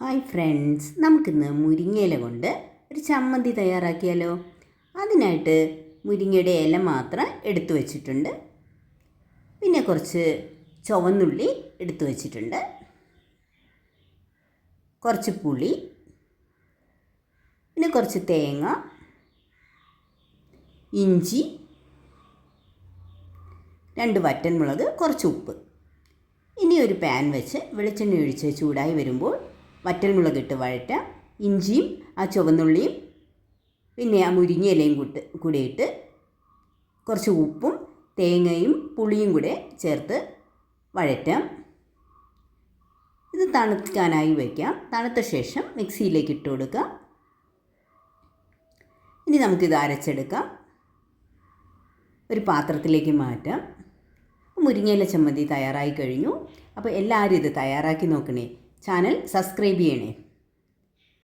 Hi friends നമുക്കിന്ന് മുരിങ്ങയില കൊണ്ട് ഒരു ചമ്മന്തി തയ്യാറാക്കിയാലോ? അതിനായിട്ട് മുരിങ്ങയുടെ ഇല മാത്രം എടുത്തു വച്ചിട്ടുണ്ട്. പിന്നെ കുറച്ച് ചുവന്നുള്ളി എടുത്തു വച്ചിട്ടുണ്ട്. കുറച്ച് പുളി പിന്നെ കുറച്ച് തേങ്ങ ഇഞ്ചി രണ്ട് വറ്റൻമുളക് കുറച്ച് ഉപ്പ്. ഇനി ഒരു പാൻ വെച്ച് വെളിച്ചെണ്ണ ഒഴിച്ച് ചൂടായി വരുമ്പോൾ വറ്റൽമുളക് ഇട്ട് വഴറ്റുക ഇഞ്ചിയും ആ ചുവന്നുള്ളിയും പിന്നെ ആ മുരിങ്ങ ഇലയും കൂട്ട് കൂടെ ഇട്ട് കുറച്ച് ഉപ്പും തേങ്ങയും പുളിയും കൂടെ ചേർത്ത് വഴറ്റാം. ഇത് തണുക്കാനായി വയ്ക്കാം. തണുത്ത ശേഷം മിക്സിയിലേക്ക് ഇട്ട് കൊടുക്കാം. ഇനി നമുക്കിത് അരച്ചെടുക്കാം. ഒരു പാത്രത്തിലേക്ക് മാറ്റാം. മുരിങ്ങയില ചമ്മന്തി തയ്യാറായി കഴിഞ്ഞു. അപ്പോൾ എല്ലാവരും ഇത് തയ്യാറാക്കി നോക്കണേ. ചാനൽ സബ്സ്ക്രൈബ് ചെയ്യണേ.